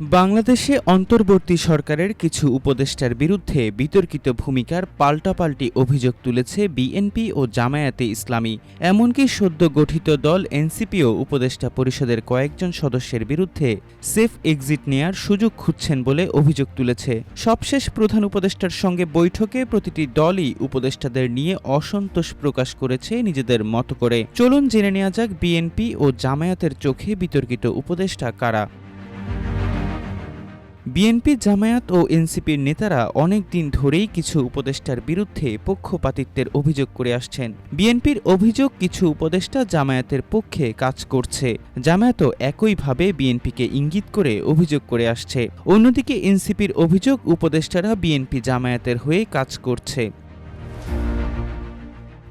বাংলাদেশে অন্তর্বর্তী সরকারের কিছু উপদেষ্টার বিরুদ্ধে বিতর্কিত ভূমিকার পাল্টাপাল্টি অভিযোগ তুলেছে বিএনপি ও জামায়াতে ইসলামী। এমনকি সদ্য গঠিত দল এনসিপিও উপদেষ্টা পরিষদের কয়েকজন সদস্যের বিরুদ্ধে সেফ এক্সিট নেয়ার সুযোগ খুঁজছেন বলে অভিযোগ তুলেছে। সবশেষ প্রধান উপদেষ্টার সঙ্গে বৈঠকে প্রতিটি দলই উপদেষ্টাদের নিয়ে অসন্তোষ প্রকাশ করেছে নিজেদের মতো করে। চলুন জেনে নেওয়া যাক বিএনপি ও জামায়াতের চোখে বিতর্কিত উপদেষ্টা কারা। বিএনপি জামায়াত ও এনসিপির নেতারা অনেক দিন ধরেই কিছু উপদেষ্টার বিরুদ্ধে পক্ষপাতিত্বের অভিযোগ করে আসছেন। বিএনপির অভিযোগ কিছু উপদেষ্টা জামায়াতের পক্ষে কাজ করছে। জামায়াতও একইভাবে বিএনপিকে ইঙ্গিত করে অভিযোগ করে আসছে। অন্যদিকে এনসিপির অভিযোগ, উপদেষ্টারা বিএনপি জামায়াতের হয়ে কাজ করছে।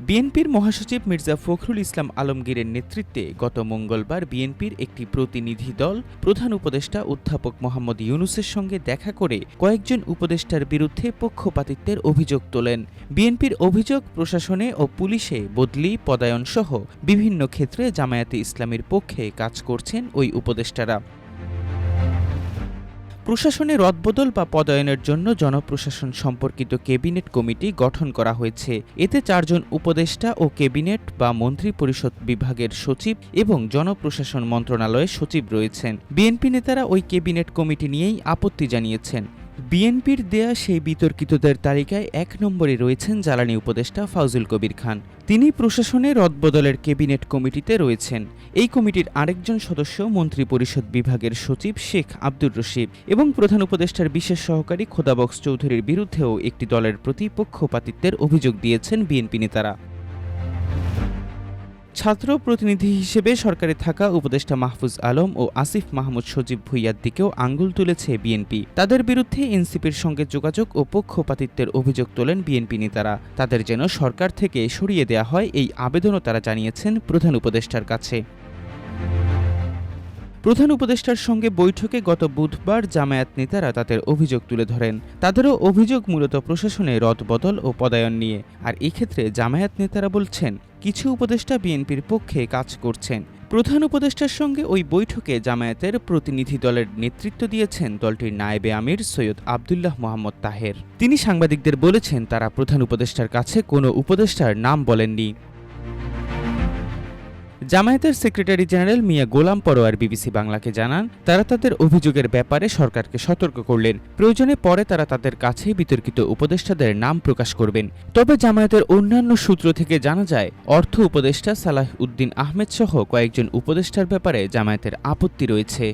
বিএনপির মহাসচিব মির্জা ফখরুল ইসলাম আলমগীরের নেতৃত্বে গত মঙ্গলবার বিএনপির একটি প্রতিনিধি দল প্রধান উপদেষ্টা অধ্যাপক মোহাম্মদ ইউনুসের সঙ্গে দেখা করে কয়েকজন উপদেষ্টার বিরুদ্ধে পক্ষপাতিত্বের অভিযোগ তোলেন। বিএনপির অভিযোগ প্রশাসনে ও পুলিশে বদলি পদায়ন সহ বিভিন্ন ক্ষেত্রে জামায়াতে ইসলামীর পক্ষে কাজ করছেন ওই উপদেষ্টারা। প্রশাসনে রদবদল বা পদায়নের জন্য জনপ্রশাসন সম্পর্কিত ক্যাবিনেট কমিটি গঠন করা হয়েছে। এতে চারজন উপদেষ্টা ও ক্যাবিনেট বা মন্ত্রী পরিষদ বিভাগের সচিব এবং জনপ্রশাসন মন্ত্রণালয়ের সচিব রয়েছেন। বিএনপি নেতারা ওই ক্যাবিনেট কমিটি নিয়েই আপত্তি জানিয়েছেন। বিএনপির দেয়া সেই বিতর্কিতদের তালিকায় এক নম্বরে রয়েছেন জ্বালানি উপদেষ্টা ফাউজুল কবির খান। তিনি প্রশাসনে রদবদলের ক্যাবিনেট কমিটিতে রয়েছেন। এই কমিটির আরেকজন সদস্য মন্ত্রী পরিষদ বিভাগের সচিব শেখ আব্দুর রশিদ এবং প্রধান উপদেষ্টার বিশেষ সহকারী খোদাবক্স চৌধুরীর বিরুদ্ধেও একটি দলের প্রতি পক্ষপাতিত্বের অভিযোগ দিয়েছেন বিএনপি নেতারা। ছাত্র প্রতিনিধি হিসেবে সরকারে থাকা উপদেষ্টা মাহফুজ আলম ও আসিফ মাহমুদ সজীব ভুইয়ার দিকেও আঙ্গুল তুলেছে বিএনপি। তাদের বিরুদ্ধে এনসিপির সঙ্গে যোগাযোগ ও পক্ষপাতিত্বের অভিযোগ তোলেন বিএনপি নেতারা। তাদের যেন সরকার থেকে সরিয়ে দেয়া হয় এই আবেদনও তারা জানিয়েছেন প্রধান উপদেষ্টার কাছে। প্রধান উপদেষ্টার সঙ্গে বৈঠকে গত বুধবার জামায়াত নেতারা তাদের অভিযোগ তুলে ধরেন। তাদেরও অভিযোগ মূলত প্রশাসনে রদবদল ও পদায়ন নিয়ে। আর এক্ষেত্রে জামায়াত নেতারা বলছেন, কিছু উপদেষ্টা বিএনপির পক্ষে কাজ করছেন। প্রধান উপদেষ্টার সঙ্গে ওই বৈঠকে জামায়াতের প্রতিনিধি দলের নেতৃত্ব দিয়েছেন দলটির নায়েবে আমির সৈয়দ আবদুল্লাহ মোহাম্মদ তাহের। তিনি সাংবাদিকদের বলেছেন, তারা প্রধান উপদেষ্টার কাছে কোনো উপদেষ্টার নাম বলেননি। জামায়াতের secretary general Mia Golam Parwar BBC বাংলাকে জানান, তারা তাদের অভিযোগের ব্যাপারে সরকারকে সতর্ক করলেন। প্রয়োজনে পরে তারা তাদের কাছে বিতর্কিত উপদেষ্টাদের নাম প্রকাশ করবেন। তবে জামায়াতের অন্যান্য সূত্র থেকে জানা যায়, অর্থ উপদেষ্টা সালাহ উদ্দিন আহমেদ সহ কয়েকজন উপদেষ্টার ব্যাপারে জামায়াতের আপত্তি রয়েছে।